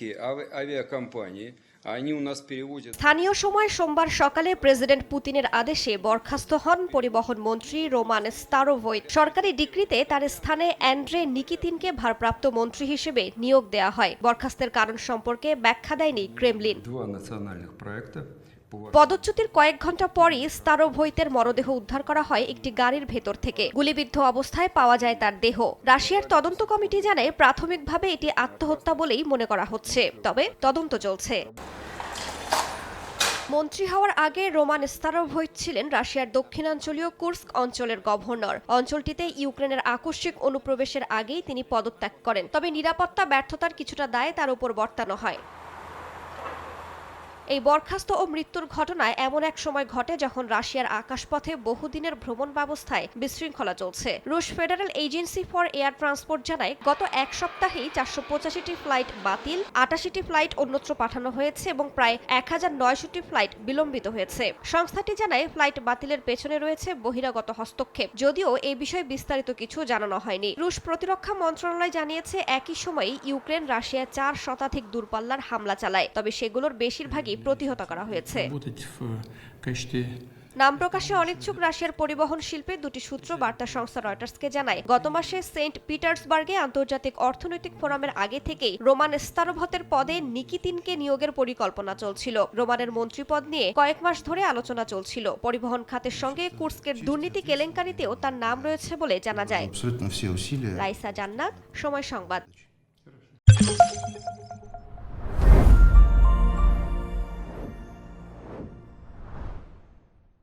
российские ави- авиакомпании, они у нас перевозят স্থানীয় সময় সোমবার সকালে প্রেসিডেন্ট পুতিনের আদেশে বরখাস্ত হন পরিবহন মন্ত্রী রোমান স্তারোভৈত সরকারি ডিক্রিতে তার স্থানে অ্যান্ড্রে নিকিতিনকে ভারপ্রাপ্ত মন্ত্রী হিসেবে নিয়োগ দেওয়া হয় বরখাস্তের কারণ সম্পর্কে ব্যাখ্যা দেয়নি ক্রেমলিন পদচ্যুতির কয়েক ঘণ্টা পরই স্তারো ভৈতের মরদেহ উদ্ধার করা হয় একটি গাড়ির ভেতর থেকে। গুলিবিদ্ধ অবস্থায় পাওয়া যায় তার দেহ। রাশিয়ার তদন্ত কমিটি জানায়, প্রাথমিকভাবে এটি আত্মহত্যা বলেই মনে করা হচ্ছে, তবে তদন্ত চলছে। মন্ত্রী হওয়ার আগে রোমান স্তারভৈট ছিলেন রাশিয়ার দক্ষিণাঞ্চলীয় কুর্স্ক অঞ্চলের গভর্নর। অঞ্চলটিতে ইউক্রেনের আকস্মিক অনুপ্রবেশের আগেই তিনি পদত্যাগ করেন, তবে নিরাপত্তা ব্যর্থতার কিছুটা দায় তার উপর বর্তানো হয়। এই বরখাস্ত ও মৃত্যুর ঘটনায় এমন এক সময় ঘটে যখন রাশিয়ার আকাশপথে বহুদিনের ভ্রমণ ব্যবস্থায় বিশৃঙ্খলা চলছে। রুশ federal agency for air transport জানায়, গত এক সপ্তাহেই চারশো পঁচাশিটি ফ্লাইট বাতিল, আটাশিটি ফ্লাইট অন্যত্র পাঠানো হয়েছে এবং প্রায় এক হাজার নয়শোটি ফ্লাইট বিলম্বিত হয়েছে। সংস্থাটি জানায়, ফ্লাইট বাতিলের পেছনে রয়েছে বহিরাগত হস্তক্ষেপ, যদিও এই বিষয়ে বিস্তারিত কিছু জানানো হয়নি। রুশ প্রতিরক্ষা মন্ত্রণালয় জানিয়েছে, একই সময়ে ইউক্রেন রাশিয়া চার শতাধিক দূরপাল্লার হামলা চালায়, তবে সেগুলোর বেশিরভাগই প্রতিহত করা হয়েছে। নাম প্রকাশে অনিচ্ছুক রাশিয়ার পরিবহন শিল্পে দুটি সূত্র বার্তা সংস্থা রয়টার্সকে জানায় গত মাসে সেন্ট পিটার্সবার্গে আন্তর্জাতিক অর্থনৈতিক ফোরামের আগে থেকেই রোমান স্তারভতের পদে নিকিতিনকে নিয়োগের পরিকল্পনা চলছিল। রোমানের মন্ত্রীপদ নিয়ে কয়েক মাস ধরে আলোচনা চলছিল। পরিবহন খাতের সঙ্গে কুর্সকের দুর্নীতি কেলেঙ্কারিতেও তার নাম রয়েছে বলে জানা যায়। লাইসা জান্নাত সময় সংবাদ।